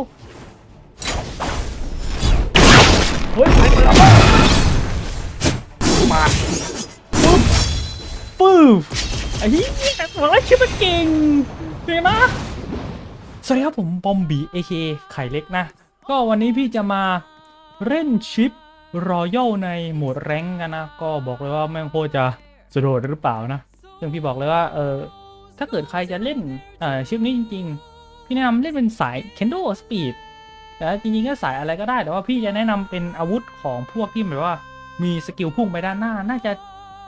อ้เฮ้ยไปแล้วมาปุ๊บปุ๊บไอ้เหี้ยบอกแล้วชื่อมันเก่งเก่งมากสวัสดีครับผมบอมบีเอเคไข่เล็กนะ ก็วันนี้พี่จะมาเล่นชิปรอยัลในโหมดแรงกันนะ ก็บอกเลยว่าแม่งโคตรจะสะดวกหรือเปล่านะ ซึ่งพี่บอกเลยว่าเออถ้าเกิดใครจะเล่นอ่อชิปนี้จริงๆ พี่แนะนำเล่นเป็นสาย Kendo Speed แต่จริงๆก็สายอะไรก็ได้ แต่ว่าพี่จะแนะนำเป็นอาวุธของพวกที่แบบว่ามีสกิลพุ่งไปด้านหน้าน่าจะ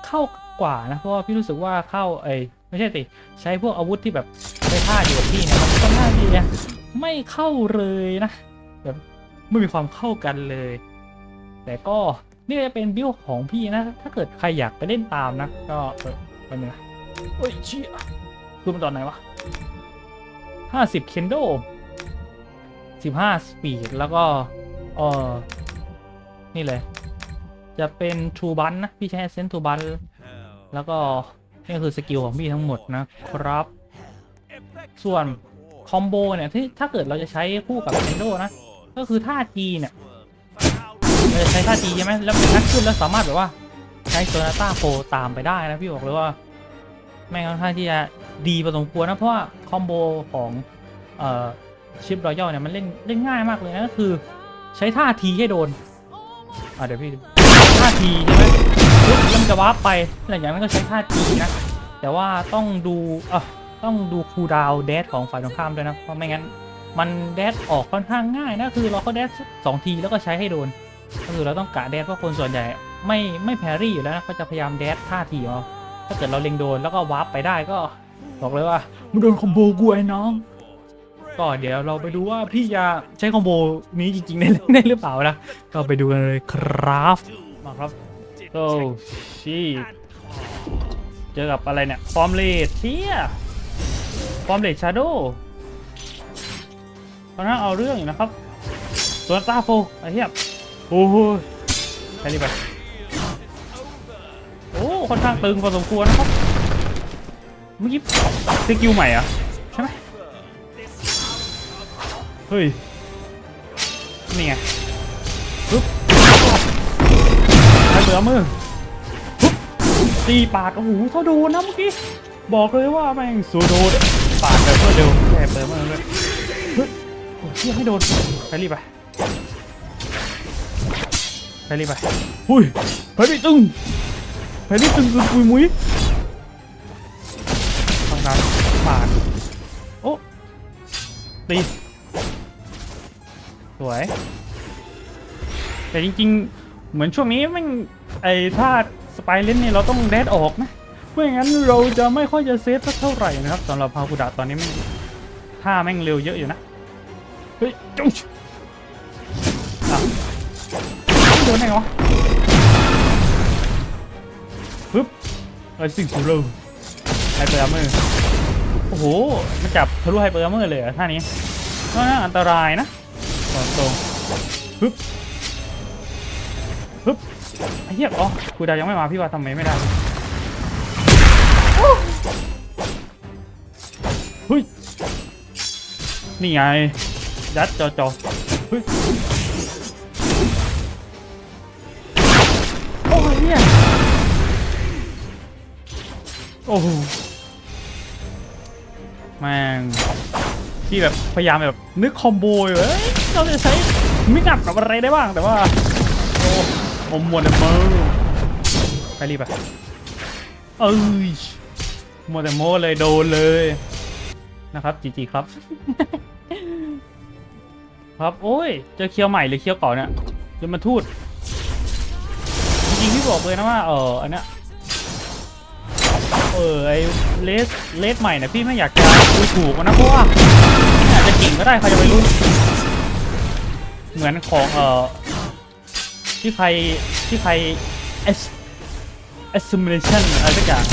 เข้ากว่านะ เพราะว่าพี่รู้สึกว่าเข้าเอ้ไม่ใช่สิใช้พวกอาวุธที่แบบใช้ท่าอยู่กับพี่เนี่ยมันก็น่าดีนะไม่เข้าเลยนะ แบบไม่มีความเข้ากันเลย แต่ก็นี่จะเป็นบิลของพี่นะ ถ้าเกิดใครอยากไปเล่นตามนะ ก็เออไปบนึงนะโอ้ยเชี่ยดูมันตอนไหนวะ ห้าสิบเคนโดสิบห้าสปีดแล้วก็เออนี่เลย จะเป็นทูบันนะ พี่ใช้เซนทูบันแล้วก็ นี่คือสกิลของพี่ทั้งหมดนะครับ ส่วนคอมโบเนี่ยที่ถ้าเกิดเราจะใช้คู่กับเ e นโดนะ ก็คือท่า G เนี่ยเราจะใช้ท่า G ใช่ไหมแล้วเป็นนักขึ้นแล้วสามารถแบบว่า ใช้โซนาต้าโฟตามไปได้นะพี่บอกเลยว่าแม่งค่อนข้างที่จะ ดีพอสมควรนะ เพราะว่าคอมโบของเอ่อชิปรอยัลเนี่ยมันเล่นเล่นง่ายมากเลยนะก็คือใช้ท่าทีให้โดนอะเดี๋ยวพี่ท่าทีใช่ไหมปุ๊บแล้วมันจะวาร์ปไปหลังจากนั้นก็ใช้ท่าทีนะ แต่ว่าต้องดูอะต้องดูคูดาวเดสของฝ่ายตรงข้ามด้วยนะเพราะไม่งั้นมันแดดออกค่อนข้างง่ายนะคือเราก็แดดสองทีแล้วก็ใช้ให้โดนก็คือเราต้องกะแดดเพราะคนส่วนใหญ่ไม่ไม่แพรรี่อยู่แล้วนะก็จะพยายามแดดท่าทีเอาถ้าเกิดเราเล็งโดนแล้วก็วาร์ปไปได้ก็ บอกเลยว่ามึงโดนคอมโบกูไอ้น้อง ก็เดี๋ยวเราไปดูว่าพี่จะใช้คอมโบนี้จริงๆได้ได้หรือเปล่านะ ก็ไปดูกันเลยครับมาครับโอ้ชีเจอกับอะไรเนี่ย ฟอร์มเลดเชี่ยฟอร์มเลดชาโดตอนนั้นเอาเรื่องอยู่นะครับส่วนตาโฟไอ้เหี้ยโอ้โหไปรีบไปโอ้ค่อนข้างตึงพอสมควรนะครับ เมื่อกี้สกิลใหม่เหรอะใช่ไหมเฮ้ย นี่ไงปึ๊บใครเบื่อมือปึ๊บตีปาดโอ้โหเท่าโดนนะเมื่อกี้ บอกเลยว่าแม่งสูโดนปาดแบบเพื่อเดียวแอบเปิดมือเลยโอ้ยเหี้ยให้โดนไปรีบไปไปรีบไปหุ้ยไปรีบตึงไปรีบตึงตึงปุยมุ้ย การปาดโอ้ตีสวย แต่จริงๆ เหมือนช่วงนี้แม่งไอ้ท่าสไปเลนเนี่ยเราต้องแดดออกนะไม่งั้นเราจะไม่ค่อยจะเซฟสักเท่าไหร่นะครับสำหรับพาคุดะตอนนี้แม่งท่าแม่งเร็วเยอะอยู่นะ เฮ้ยจุ๊ชอะโดนไงวะปึ๊บไอ้สิ่งสูงเร็วไฮเปอร์อาร์เมอร์ โอ้โหมันจับทะลุไฮเปอร์เมอร์เลยเหรอท่านี้ก็น่าอันตรายนะบอกตรงปึ๊บปึ๊บไอ้เหี้ยอ๋อกูดาวยังไม่มาพี่ว่าทำไมไม่ได้เฮ้ยนี่ไงยัดจอจอเฮ้ยโอ้ยเนี่ยโอ้โห แม่งที่แบบพยายามแบบนึกคอมโบอยู่เอ้ยเราจะใช้มิกอัพกับอะไรได้บ้างแต่ว่าโอ้อมมวนแต่มือไปรีบไปเอ้ยมัวแต่โมเลยโดนเลยนะครับจีจีครับ ครับโอ้ยเจอเคียวใหม่หรือเคียวเก่าเนี่ยจะมาทูดจริงๆพี่บอกเลยนะว่าเอออันเนี้ย เออไอเลสเลสใหม่นี่ยพี่ไม่อยากจะดูถูกมันนะเพราะว่าอาจจะเก่งก็ได้ใครจะไปรู้เหมือนของเออที่ใครที่ใคร S assimilation อะไรสักอย่าง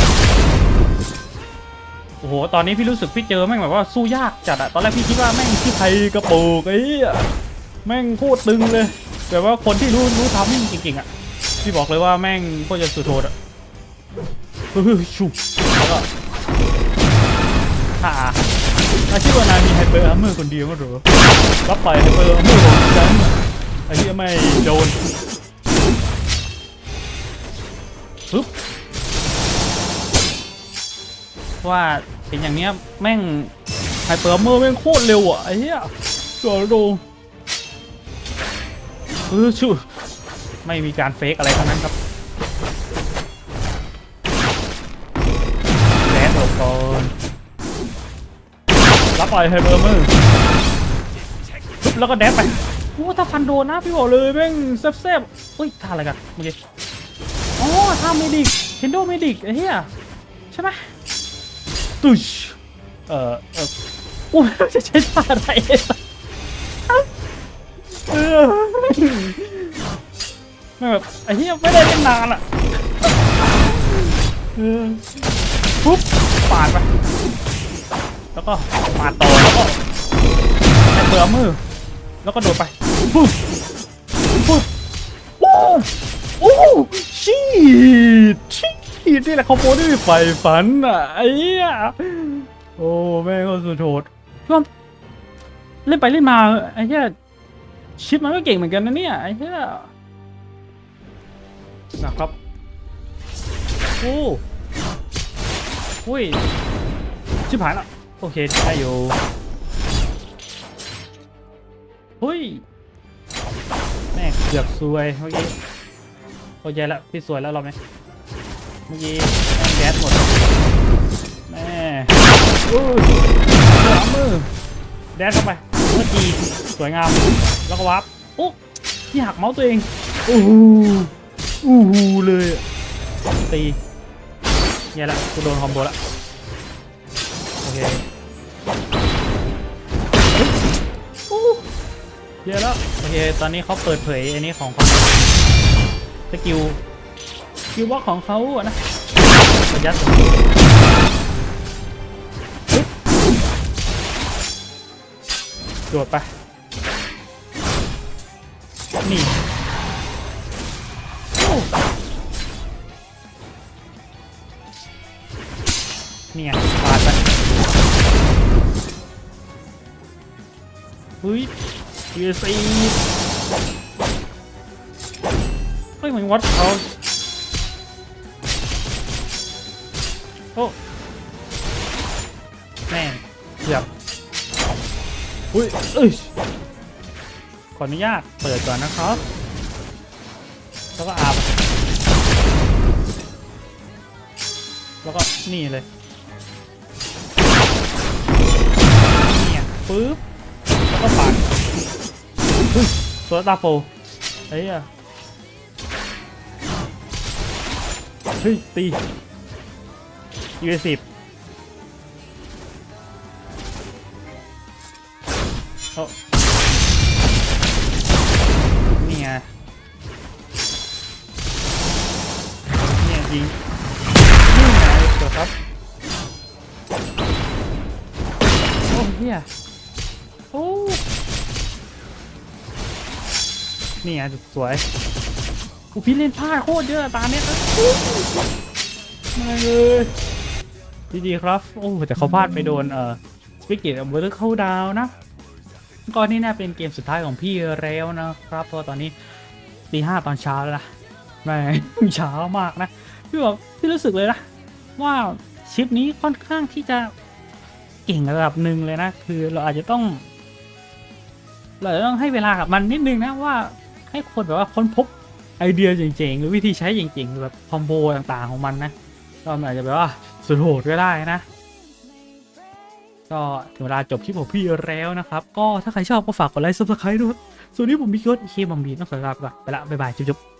โอ้โห ตอนนี้พี่รู้สึกพี่เจอแม่งแบบว่าสู้ยากจัดอะตอนแรกพี่คิดว่าแม่งที่ใครกระปรงไอ้แม่งโคตรตึงเลยแบบว่าคนที่รู้รู้ทำจริงๆอะพี่บอกเลยว่าแม่งโคตรจะสุดโทษอะ เฮ้ยชุบแล้วก็ฮ่าอาชีพว่านายมีไฮเปอร์อาร์เมอร์คนเดียวมั้งเหรอรับไปไฮเปอร์อาร์เมอร์ของฉันไอ้ที่ไม่โดนปึ๊บว่าเห็นอย่างเนี้ยแม่งไฮเปอร์อาร์เมอร์แม่งโคตรเร็วอะไอ้เหี้ยจอดูเออชูไม่มีการเฟกอะไรทั้งนั้นครับ รับไปไฮเปอร์อาร์เมอปึ๊บแล้วก็แดดไปโอ้ถ้าฟันโดนนะพี่บอกเลยแม่งแซ่บๆเฮ้ยท่าอะไรกันเมื่อกี้อ๋อท่าเมดิกเฮนโดเมดิกไอ้เหี้ยใช่ไหมตุชเอ่อเอ่อกูไม่รู้จะใช้ท่าอะไรเออไม่แบบไอ้เหี้ยไม่ได้เล่นนานอะปุ๊บปาดไป แล้วก็ปาต่อแล้วก็ให้เปลือมือ แล้วก็โดดไปปุ๊บปุ๊บโอ้โอ้ชีดชีดนี่แหละคอมโบที่ไฟฝันอะไอ้เหี้ยโอ้แม่ก็สุดโหดพี่ว่าเล่นไปเล่นมาไอ้เหี้ยชิปมันก็เก่งเหมือนกันนะเนี่ยไอ้เหี้ยนะครับโอ้อุ้ยชิบหายละ โอเคได้อยู่เฮ้ยแม่เกือบซวยเมื่อกี้โอ้ยแย่ละพี่สวยแล้วรอบนี้เมื่อกี้แม่แก๊สหมดแม่อู้สามมือแดนเข้าไปเมื่อกี้สวยงามแล้วก็วับโอ้ที่หักเมาส์ตัวเองโอ้โหอู้หูเลยอะตีแย่ละกูโดนคอมโบละโอเคเฮ้ยอู้แย่แล้วโอเค ตอนนี้เขาเปิดเผยอันนี้ของเขาสกิลสกิลบล็อกของเขาอะนะระยัดปึ๊บโดดไปนี่โอ้เนี่ย ปาดไปเฮ้ยยูซีเฮ้ยเหมือนวัดเขาโอ้แม่งเกือบอุ้ยเอ้ยขออนุญาตเปิดก่อนนะครับ แล้วก็อาบแล้วก็นี่เลยเนี่ยปึ๊บแล้วก็ปัด เฮ้ยโซลาโฟเฮ้ยอะเฮ้ยตี u สิบโอ้นี่ไงนี่ยยิงนี่ไงเดี๋ยวครับโอ้เฮียโอ้ นี่ไงสวยกูพี่เล่นพลาดโคตรเยอะตาเนี้ยมาเลยดีๆครับ โอ้แต่เขาพลาดไปโดนเอ่อสปิกิตเบอร์เข้าดาวนะก็นี่น่าเป็นเกมสุดท้ายของพี่แล้วนะครับเพราะตอนนี้ตีห้าตอนเช้าแล้วนะแม่เช้ามากนะพี่บอกพี่รู้สึกเลยนะว่าชิปนี้ค่อนข้างที่จะเก่งระดับหนึ่งเลยนะ คือเราอาจจะต้อง เราจะต้องให้เวลากับมันนิดนึงนะว่า ให้คนแบบว่าค้นพบไอเดียจริงๆ หรือวิธีใช้จริงๆหรือแบบคอมโบต่างๆของมันนะก็มันอาจจะแบบว่าสุดโหดก็ได้นะ ก็ถึงเวลาจบคลิปของพี่แล้วนะครับ ก็ถ้าใครชอบก็ฝากกดไลค์ซับสไครต์ด้วยส่วนนี้ผมมีโค้ดเคบอมบีต้องขอลาไปก่อนไปละบ๊ายบายจุ๊บๆ